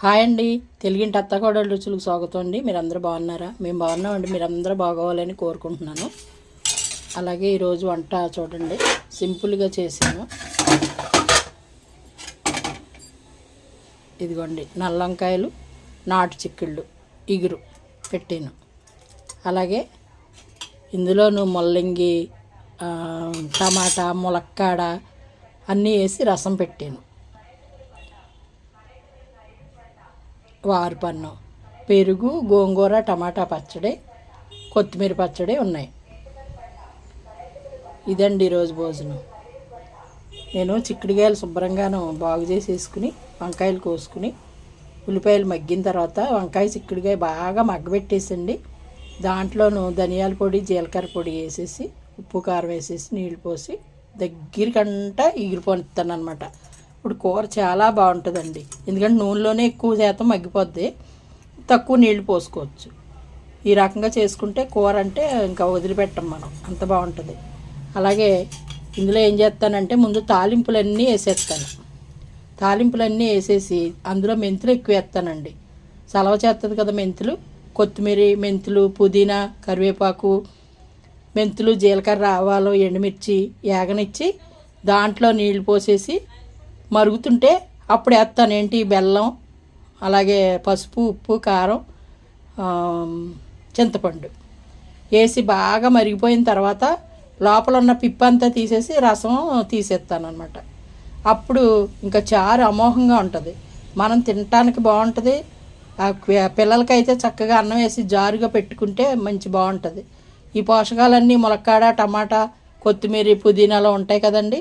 Hi అండి. తెలుగింటి అత్తకోడలు రుచులకు స్వాగతం అండి. మీరందరూ బాగున్నారా? మేము బాగున్నామండి. మీరందరూ బాగోవాలని కోరుకుంటున్నాను. అలాగే ఈరోజు వంట చూడండి. సింపుల్గా చేశాను. ఇదిగోండి. నల్లంకాయలు నాటు చిక్కుళ్ళు ఇగురు పెట్టాను. అలాగే ఇందులోను ముల్లంగి టమాటా ములక్కాడ అన్నీ వేసి రసం పెట్టాను. వారుపన్నం పెరుగు గోంగూర టమాటా పచ్చడి కొత్తిమీర పచ్చడి ఉన్నాయి. ఇదండి ఈరోజు భోజనం. నేను చిక్కుడుకాయలు శుభ్రంగాను బాగు చేసేసుకుని వంకాయలు కోసుకుని ఉల్లిపాయలు మగ్గిన తర్వాత వంకాయ చిక్కుడుకాయ బాగా మగ్గబెట్టేసండి. దాంట్లోనూ ధనియాల పొడి జీలకర్ర పొడి వేసేసి ఉప్పు కారం వేసేసి నీళ్ళు పోసి దగ్గరికంట ఎగిరిపోనిస్తాను అనమాట ఇప్పుడు కూర చాలా బాగుంటుందండి. ఎందుకంటే నూనెలోనే ఎక్కువ శాతం మగ్గిపోద్ది. తక్కువ నీళ్ళు పోసుకోవచ్చు. ఈ రకంగా చేసుకుంటే కూర అంటే ఇంకా వదిలిపెట్టం మనం. అంత బాగుంటుంది. అలాగే ఇందులో ఏం చేస్తానంటే ముందు తాలింపులన్నీ వేసేస్తాను. తాలింపులన్నీ వేసేసి అందులో మెంతులు ఎక్కువ వేస్తానండి. సలవ చేస్తుంది కదా మెంతులు. కొత్తిమీర మెంతులు పుదీనా కరివేపాకు మెంతులు జీలకర్ర ఆవాలు ఎండుమిర్చి ఏగనిచ్చి దాంట్లో నీళ్ళు పోసేసి మరుగుతుంటే అప్పుడు వేస్తాను ఏంటి బెల్లం అలాగే పసుపు ఉప్పు కారం చింతపండు వేసి బాగా మరిగిపోయిన తర్వాత లోపల ఉన్న పిప్ప అంతా తీసేసి రసం తీసేస్తాను అనమాట అప్పుడు ఇంకా చారు అమోఘంగా ఉంటుంది. మనం తినటానికి బాగుంటుంది. ఆ పిల్లలకైతే చక్కగా అన్నం వేసి జారుగా పెట్టుకుంటే మంచి బాగుంటుంది. ఈ పోషకాలన్నీ ములక్కాడ టమాటా కొత్తిమీర పుదీనాలో ఉంటాయి కదండి.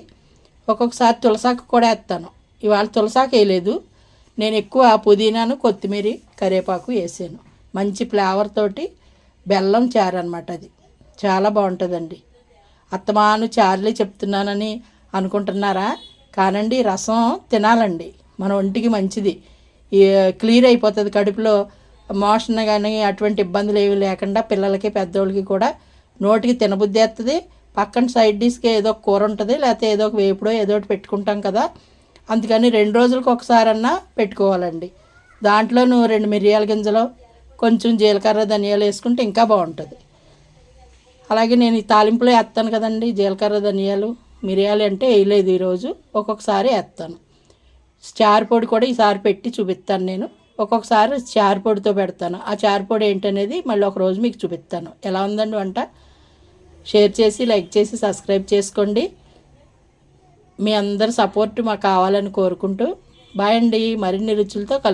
ఒక్కొక్కసారి తులసాకు కూడా వేస్తాను. ఇవాళ తులసాకు వేయలేదు. నేను ఎక్కువ పుదీనాను కొత్తిమీర కరివేపాకు వేసాను. మంచి ఫ్లేవర్ తోటి బెల్లం చారు అనమాట అది. చాలా బాగుంటుందండి. అత్తమాను చారులే చెప్తున్నానని అనుకుంటున్నారా? కానండి రసం తినాలండి. మన ఒంటికి మంచిది. క్లియర్ అయిపోతుంది కడుపులో. మోషన్ కానీ అటువంటి ఇబ్బందులు ఏవి లేకుండా పిల్లలకి పెద్దోళ్ళకి కూడా నోటికి తినబుద్ధి వేస్తుంది పక్కన సైడ్ డిష్కి ఏదో ఒక కూర ఉంటుంది లేకపోతే ఏదో ఒక వేపుడో ఏదో ఒకటి పెట్టుకుంటాం కదా. అందుకని రెండు రోజులకు ఒకసారన్నా పెట్టుకోవాలండి. దాంట్లోనూ రెండు మిరియాల గింజలు కొంచెం జీలకర్ర ధనియాలు వేసుకుంటే ఇంకా బాగుంటుంది. అలాగే నేను ఈ తాలింపులో వేస్తాను కదండి జీలకర్ర ధనియాలు మిరియాలు అంటే వేయలేదు ఈరోజు ఒక్కొక్కసారి వేస్తాను. చారు పొడి కూడా ఈసారి పెట్టి చూపిస్తాను నేను. ఒక్కొక్కసారి చారు పొడితో పెడతాను. ఆ చారు పొడి ఏంటనేది మళ్ళీ ఒక రోజు మీకు చూపిస్తాను. ఎలా ఉందండి వంట? షేర్ చేసి లైక్ చేసి సబ్స్క్రైబ్ చేసుకోండి. మీ అందరి సపోర్ట్ మాకు కావాలని కోరుకుంటూ బాయ్ అండి. మరిన్ని రుచులతో కలుస్తాను